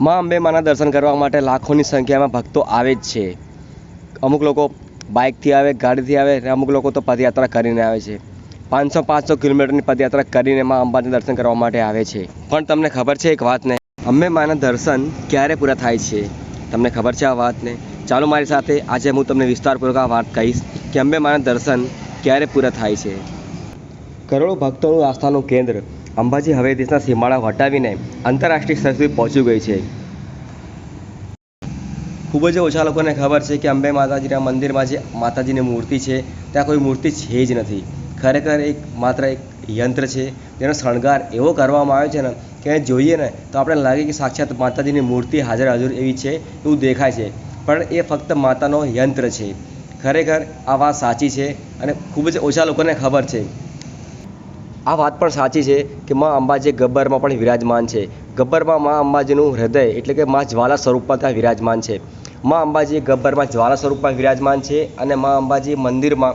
મા અંબે માના દર્શન કરવા માટે લાખોની સંખ્યામાં ભક્તો આવે જ છે. અમુક લોકો બાઇકથી આવે, ગાડીથી આવે અને અમુક લોકો તો પદયાત્રા કરીને આવે છે. પાંચસો પાંચસો કિલોમીટરની પદયાત્રા કરીને મા અંબાના દર્શન કરવા માટે આવે છે. પણ તમને ખબર છે એક વાતને અંબે માના દર્શન ક્યારે પૂરા થાય છે? તમને ખબર છે આ વાતને? ચાલો મારી સાથે આજે હું તમને વિસ્તારપૂર્વક આ વાત કહીશ કે અંબે માના દર્શન ક્યારે પૂરા થાય છે. કરોડો ભક્તોનું આસ્થાનું કેન્દ્ર અંબાજી હવે દેશના સીમાડા વટાવીને આંતરરાષ્ટ્રીય સ્તર સુધી પહોંચી ગઈ છે. ખૂબ જ ઓછા લોકોને ખબર છે કે અંબે માતાજીના મંદિરમાં જે માતાજીની મૂર્તિ છે, ત્યાં કોઈ મૂર્તિ છે જ નથી. ખરેખર એક માત્ર એક યંત્ર છે, જેનો શણગાર એવો કરવામાં આવ્યો છે ને, કે જોઈએ ને, તો આપણે લાગે કે સાક્ષાત માતાજીની મૂર્તિ હાજર હાજર એવી છે એવું દેખાય છે. પણ એ ફક્ત માતાનો યંત્ર છે. ખરેખર આ વાત સાચી છે અને ખૂબ જ ઓછા લોકોને ખબર છે. આ વાત પણ સાચી છે કે મા અંબાજી ગબ્બરમાં પણ વિરાજમાન છે. ગબ્બરમાં મા અંબાજીનું હૃદય એટલે કે મા જ્વાલા સ્વરૂપમાં ત્યાં વિરાજમાન છે. મા અંબાજી ગબ્બરમાં જ્વાલા સ્વરૂપમાં વિરાજમાન છે અને મા અંબાજી મંદિરમાં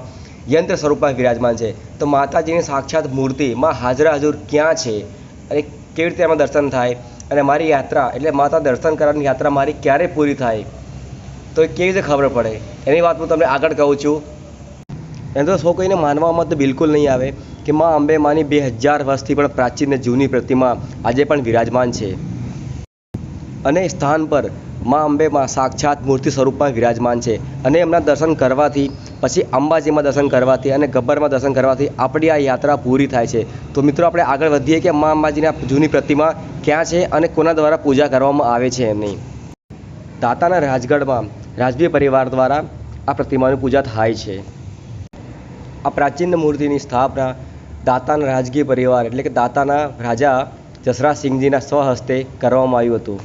યંત્ર સ્વરૂપમાં વિરાજમાન છે. તો માતાજીની સાક્ષાત મૂર્તિ મા હાજર હજુર ક્યાં છે? અને કેવી રીતે એમાં દર્શન થાય? અને મારી યાત્રા એટલે માતા દર્શન કરવાની યાત્રા મારી ક્યારે પૂરી થાય? તો એ કેવી રીતે ખબર પડે? એની વાત હું તમને આગળ કહું છું. એમ તો સૌ કોઈને માનવામાં તો બિલકુલ નહીં આવે કે મા અંબે માની બે હજાર વર્ષથી પણ પ્રાચીન અને જૂની પ્રતિમા આજે પણ વિરાજમાન છે. અને સ્થાન પર મા અંબેમાં સાક્ષાત મૂર્તિ સ્વરૂપમાં વિરાજમાન છે. અને એમના દર્શન કરવાથી, પછી અંબાજીમાં દર્શન કરવાથી અને ગબ્બરમાં દર્શન કરવાથી આપણી આ યાત્રા પૂરી થાય છે. તો મિત્રો, આપણે આગળ વધીએ કે મા અંબાજીના જૂની પ્રતિમા ક્યાં છે અને કોના દ્વારા પૂજા કરવામાં આવે છે એમની. દાતાના રાજગઢમાં રાજવી પરિવાર દ્વારા આ પ્રતિમાની પૂજા થાય છે. આ પ્રાચીન મૂર્તિની સ્થાપના દાતાના રાજકીય પરિવાર એટલે કે દાતાના રાજા જસરાજસિંહજીના સ્વહસ્તે કરવામાં આવ્યું હતું.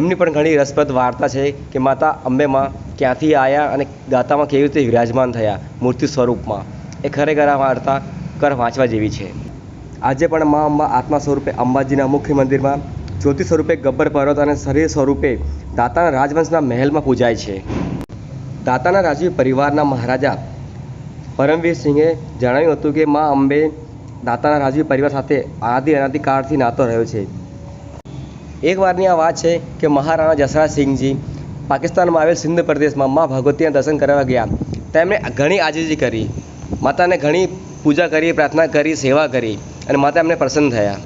એમની પણ ઘણી રસપ્રદ વાર્તા છે કે માતા અંબેમાં ક્યાંથી આવ્યા અને દાતામાં કેવી રીતે વિરાજમાન થયા મૂર્તિ સ્વરૂપમાં. એ ખરેખર આ વાર્તા કર વાંચવા જેવી છે. આજે પણ મા અંબા આત્મા સ્વરૂપે અંબાજીના મુખ્ય મંદિરમાં જ્યોતિ સ્વરૂપે ગબ્બર પર્વત અને શરીર સ્વરૂપે દાતાના રાજવંશના મહેલમાં પૂજાય છે. દાતાના રાજવી પરિવારના મહારાજા પરમવીર સિંહે જણાવ્યું હતું કે મા અંબે દાતાના રાજવી પરિવાર સાથે આદિ અનાદિ કાળથી નાતો રહ્યો છે. એક વારની આ વાત છે કે મહારાણા જસરાજ સિંહજી પાકિસ્તાનમાં આવેલ સિંધ પ્રદેશમાં મા ભગવતીના દર્શન કરવા ગયા. તેમણે ઘણી આજીજી કરી. માતાને ઘણી પૂજા કરી, પ્રાર્થના કરી, સેવા કરી અને માતા એમને પ્રસન્ન થયા.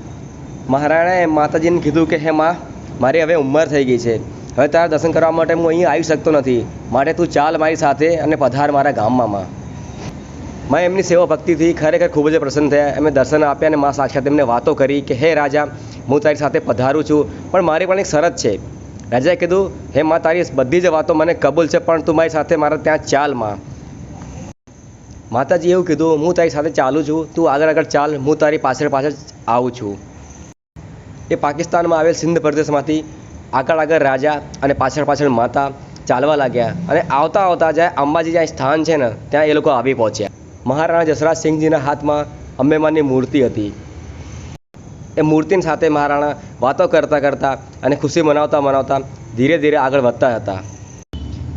મહારાણાએ માતાજીને કીધું કે, હે મા, મારી હવે ઉંમર થઈ ગઈ છે. હવે તારા દર્શન કરવા માટે હું અહીં આવી શકતો નથી. માટે તું ચાલ મારી સાથે અને પધાર મારા ગામમાં માં. મેં એમની સેવા ભક્તિથી ખરેખર ખૂબ જ પ્રસન્ન થયા. એમને દર્શન આપ્યા અને મા સાક્ષાત એમને વાતો કરી કે, હે રાજા, હું તારી સાથે પધારું છું, પણ મારી પણ એક શરત છે. રાજાએ કીધું, હે માં, તારી બધી જ વાતો મને કબૂલ છે, પણ તું મારી સાથે મારા ત્યાં ચાલમાં. માતાજી એવું કીધું, હું તારી સાથે ચાલું છું, તું આગળ આગળ ચાલ, હું તારી પાછળ પાછળ આવું છું. એ પાકિસ્તાનમાં આવેલ સિંધ પ્રદેશમાંથી આગળ આગળ રાજા અને પાછળ પાછળ માતા ચાલવા લાગ્યા અને આવતા આવતા જ્યાં અંબાજી જ્યાં સ્થાન છે ને, ત્યાં એ લોકો આવી પહોંચ્યા. મહારાણા જસરાજ સિંહજીના હાથમાં અંબેમાની મૂર્તિ હતી. એ મૂર્તિની સાથે મહારાણા વાતો કરતાં કરતાં અને ખુશી મનાવતા મનાવતા ધીરે ધીરે આગળ વધતા હતા.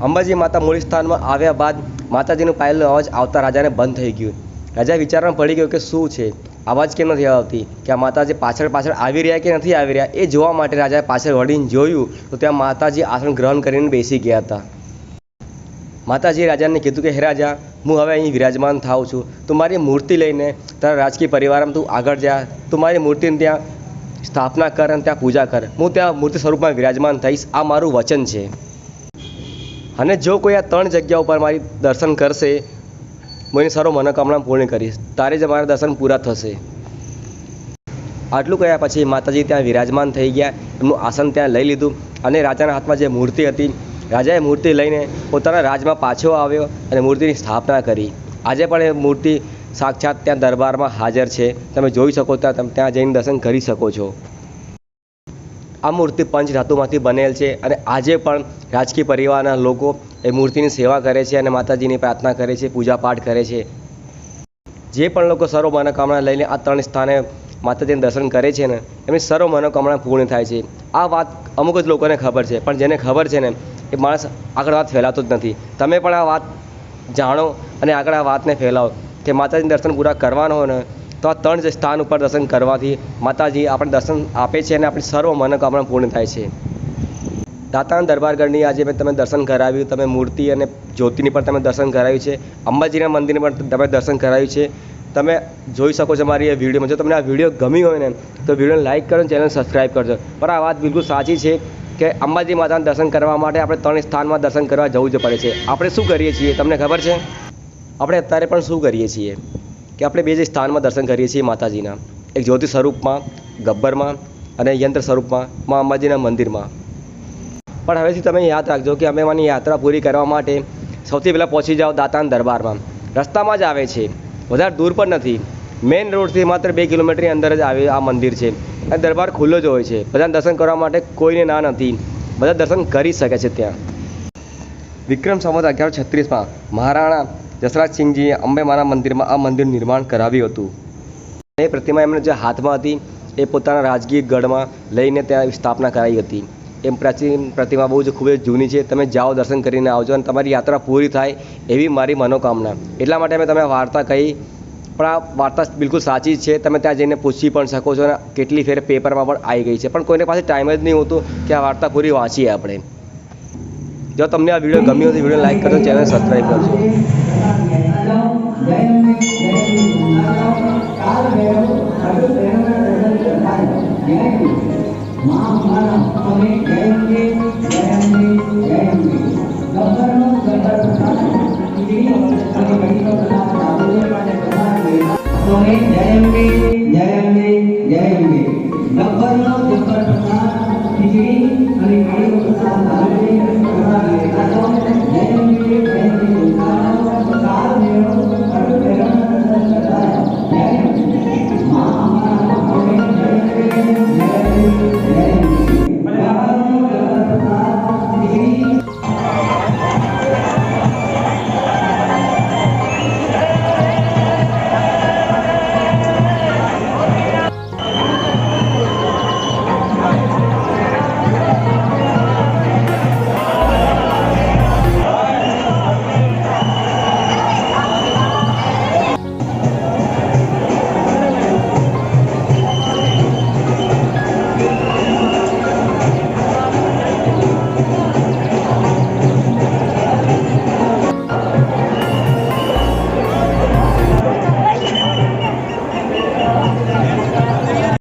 અંબાજી માતા મૂળ સ્થાનમાં આવ્યા બાદ માતાજીનું પાયલનો અવાજ આવતા રાજાને બંધ થઈ ગયું. રાજા વિચારમાં પડી ગયો કે શું છે? અવાજ કેમ નથી આવતી? કે આ માતાજી પાછળ પાછળ આવી રહ્યા કે નથી આવી રહ્યા? એ જોવા માટે રાજાએ પાછળ વળીને જોયું તો ત્યાં માતાજી આસન ગ્રહણ કરીને બેસી ગયા હતા. માતાજીએ રાજાને કીધું કે, હે રાજા હું હવે અહીં વિરાજમાન થાઉં છું. તું મારી મૂર્તિ લઈને તારા રાજકીય પરિવારમાં તું આગળ જા. તું મારી મૂર્તિને ત્યાં સ્થાપના કર અને ત્યાં પૂજા કર. હું ત્યાં મૂર્તિ સ્વરૂપમાં વિરાજમાન થઈશ. આ મારું વચન છે. અને જો કોઈ આ ત્રણ જગ્યા ઉપર મારી દર્શન કરશે, હું એની સર્વ મનોકામના પૂર્ણ કરીશ. તારે જ મારા દર્શન પૂરા થશે. આટલું કહ્યા પછી માતાજી ત્યાં વિરાજમાન થઈ ગયા. એમનું આસન ત્યાં લઈ લીધું. અને રાજાના હાથમાં જે મૂર્તિ હતી રાજાએ મૂર્તિ લઈને પોતાના રાજમાં પાછો આવ્યો અને મૂર્તિની સ્થાપના કરી. આજે પણ એ મૂર્તિ સાક્ષાત ત્યાં દરબારમાં હાજર છે. તમે જોઈ શકો ત્યાં તમે ત્યાં જઈને દર્શન કરી શકો છો. આ મૂર્તિ પંચ ધાતુમાંથી બનેલ છે અને આજે પણ રાજકીય પરિવારના લોકો એ મૂર્તિની સેવા કરે છે અને માતાજીની પ્રાર્થના કરે છે, પૂજાપાઠ કરે છે. જે પણ લોકો સર્વ મનોકામના લઈને આ ત્રણ સ્થાને માતાજીના દર્શન કરે છે ને, એમની સર્વ મનોકામના પૂર્ણ થાય છે. આ વાત અમુક જ લોકોને ખબર છે, પણ જેને ખબર છે ને, એ માણસ આગળ વાત ફેલાતો જ નથી. તમે પણ આ વાત જાણો અને આગળ આ વાતને ફેલાવો. કે માતાજીના દર્શન પૂરા કરવાના હોય ને, તો આ ત્રણ જ સ્થાન ઉપર દર્શન કરવાથી માતાજી આપણે દર્શન આપે છે અને આપણી સર્વ મનોકામના પૂર્ણ થાય છે. દાતાના દરબારગઢની આજે મેં તમે દર્શન કરાવ્યું, તમે મૂર્તિ અને જ્યોતિની પણ તમે દર્શન કરાવ્યું છે. અંબાજીના મંદિરને પણ તમે દર્શન કરાવ્યું છે. તમે જોઈ શકો છો મારી એ વિડીયોમાં. જો તમને આ વીડિયો ગમી હોય ને, તો વિડીયોને લાઇક કરો ને ચેનલ સબસ્ક્રાઈબ કરજો. પણ આ વાત બિલકુલ સાચી છે કે અંબાજી માતાના દર્શન કરવા માટે આપણે ત્રણ સ્થાનમાં દર્શન કરવા જવું જ પડે છે. આપણે શું કરીએ છીએ? તમને ખબર છે? આપણે અત્યારે પણ શું કરીએ છીએ? કે આપણે બે જે સ્થાનમાં દર્શન કરીએ છીએ માતાજીના. એક જ્યોતિ સ્વરૂપમાં, ગબ્બરમાં અને યંત્ર સ્વરૂપમાં, મા અંબાજીના મંદિરમાં. પણ હવેથી તમે યાદ રાખજો કે અમે મારી યાત્રા પૂરી કરવા માટે સૌથી પહેલાં પહોંચી જાઓ દાતાન દરબારમાં. રસ્તામાં જ આવે છે. વધારે દૂર પણ નથી. મેઇન રોડથી માત્ર બે કિલોમીટરની અંદર જ આવે આ મંદિર છે. અને દરબાર ખુલ્લો જ હોય છે. બધા દર્શન કરવા માટે કોઈને ના નથી. બધા દર્શન કરી શકે છે ત્યાં. વિક્રમ સંવત અગિયારસો છત્રીસમાં, મહારાણા જસરાજસિંહજીએ અંબે માના મંદિરમાં આ મંદિર નિર્માણ કરાવ્યું હતું. એ પ્રતિમા એમને જે હાથમાં હતી, એ પોતાના રાજકીય ગઢમાં લઈને ત્યાં સ્થાપના કરાવી હતી. એમ પ્રાચીન પ્રતિમા બહુ જ ખૂબ જ જૂની છે. તમે જાઓ, દર્શન કરીને આવજો અને તમારી યાત્રા પૂરી થાય એવી મારી મનોકામના. એટલા માટે મેં તમે વાર્તા કહી. પણ આ વાર્તા બિલકુલ સાચી છે. તમે ત્યાં જઈને પૂછી પણ શકો છો અને કેટલી ફેર પેપરમાં પણ આવી ગઈ છે. પણ કોઈને પાસે ટાઈમ જ નહીં હોતું કે આ વાર્તા પૂરી વાંચીએ આપણે. જો તમને આ વીડિયો ગમ્યો તો વીડિયો લાઈક કરજો ચેનલ સબસ્ક્રાઈબ કરજો.